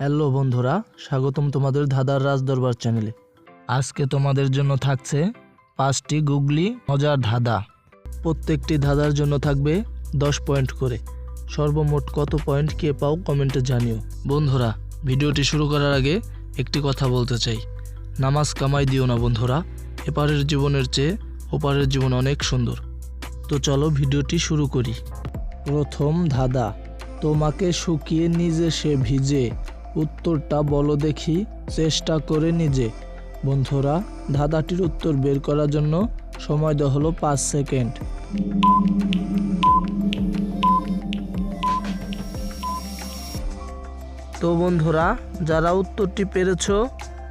Hello বন্ধুরা, স্বাগতম তোমাদের ধাঁধার রাজ দরবার চ্যানেলে আজকে তোমাদের জন্য থাকছে পাঁচটি গুগলি মজার ধাঁধা। প্রত্যেকটি ধাঁধার জন্য থাকবে দশ পয়েন্ট করে। সর্বমোট কত পয়েন্ট কে পাও কমেন্টে জানিও। বন্ধুরা, ভিডিওটি শুরু করার আগে একটি কথা বলতে চাই। নামাজ কামাই দিও না বন্ধুরা, এপারের জীবনের চেয়ে ওপারের জীবন অনেক সুন্দর। তো চলো ভিডিওটি শুরু করি। প্রথম ধাঁধা, তোমাকে শুকিয়ে নিজে সে ভিজে উত্তরটা বলো দেখি, চেষ্টা করে নিজে। বন্ধুরা, ধাঁধাটির উত্তর বের করার জন্য সময় দেওয়া হলো পাঁচ সেকেন্ড। তো বন্ধুরা, যারা উত্তরটি পেরেছ,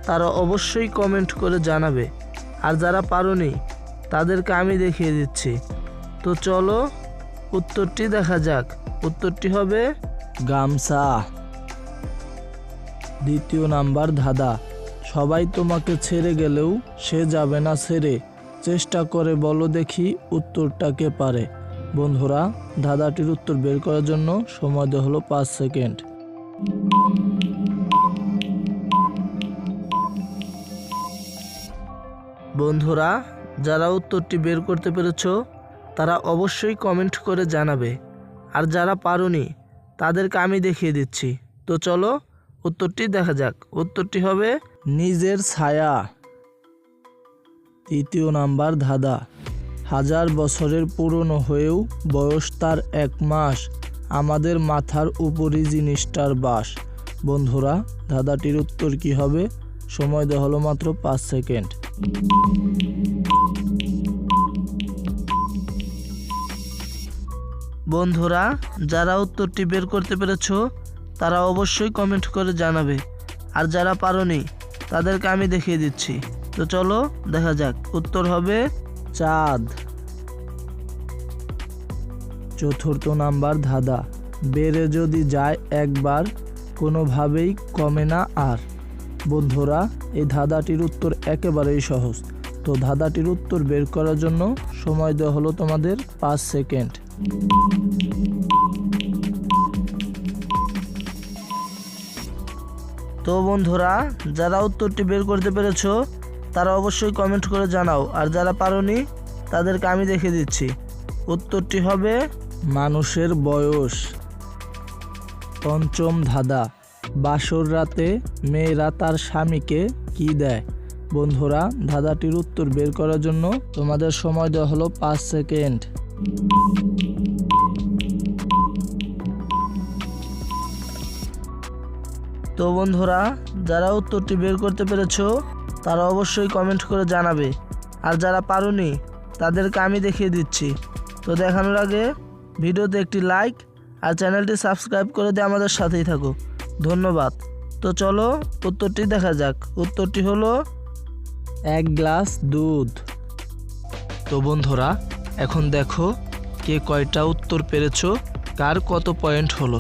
তারা অবশ্যই কমেন্ট করে জানাবে। আর যারা পারোনি, তাদেরকে আমি দেখিয়ে দিচ্ছি। তো চলো, উত্তরটি দেখা যাক। উত্তরটি হবে গামছা। দ্বিতীয় নাম্বার ধাঁধা। সবাই তোমাকে ছেড়ে গেলেও সে যাবে না ছেড়ে। চেষ্টা করে বলো দেখি উত্তরটাকে পারে। বন্ধুরা, ধাঁধাটির উত্তর বের করার জন্য সময় দেওয়া হলো পাঁচ সেকেন্ড। বন্ধুরা, যারা উত্তরটি বের করতে পেরেছ, তারা অবশ্যই কমেন্ট করে জানাবে। আর যারা পারোনি, তাদেরকে আমি দেখিয়ে দিচ্ছি। তো চলো উত্তরটি দেখা যাক। উত্তরটি হবে নিজের ছায়া। তৃতীয় নাম্বার ধাঁধা। হাজার বছরের পুরনো হয়েও বয়স তার এক মাস। আমাদের মাথার উপরই জিনিসটার বাস। বন্ধুরা, ধাঁধাটির উত্তর কি হবে? সময় দেওয়া হলো মাত্র পাঁচ সেকেন্ড। বন্ধুরা, যারা উত্তরটি বের করতে পেরেছ তারা অবশ্যই কমেন্ট করে জানাবে। আর যারা পারোনি, তাদেরকে আমি দেখিয়ে দিচ্ছি। তো চলো, দেখা যাক। উত্তর হবে চাঁদ। চতুর্থ নাম্বার ধাঁধা। বেড়ে যদি যায় একবার, কোনোভাবেই কমে না আর। বন্ধুরা, এই ধাঁধাটির উত্তর একেবারেই সহজ। তো ধাঁধাটির উত্তর বের করার জন্য সময় দেওয়া হলো তোমাদের পাঁচ সেকেন্ড। তো বন্ধুরা, যারা উত্তরটি বের করতে পেরেছ, তারা অবশ্যই কমেন্ট করে জানাও। আর যারা পারোনি, তাদেরকে আমি দেখে দিচ্ছি। উত্তরটি হবে, মানুষের বয়স। পঞ্চম ধাঁধা, বাসর রাতে মেয়েরা তার স্বামীকে কি দেয়? বন্ধুরা, ধাঁধাটির উত্তর বের করার জন্য তোমাদের সময় দেওয়া হলো পাঁচ সেকেন্ড। তো বন্ধুরা, যারা উত্তরটি বের করতে পেরেছ, তারা অবশ্যই কমেন্ট করে জানাবে। আর যারা পারোনি, তাদেরকে আমি দেখিয়ে দিচ্ছি। তো দেখানোর আগে, ভিডিওতে একটি লাইক আর চ্যানেলটি সাবস্ক্রাইব করে দিয়ে আমাদের সাথেই থাকো। ধন্যবাদ। তো চলো, উত্তরটি দেখা যাক। উত্তরটি হলো, এক গ্লাস দুধ। তো বন্ধুরা, এখন দেখো কে কয়টা উত্তর পেরেছ, কার কত পয়েন্ট হলো।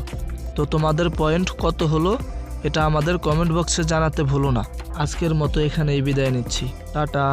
তো তোমাদের পয়েন্ট কত হলো? এটা আমাদের কমেন্ট বক্সে জানাতে ভুলো না। আজকের মতো এখানেই বিদায় নিচ্ছি। টাটা।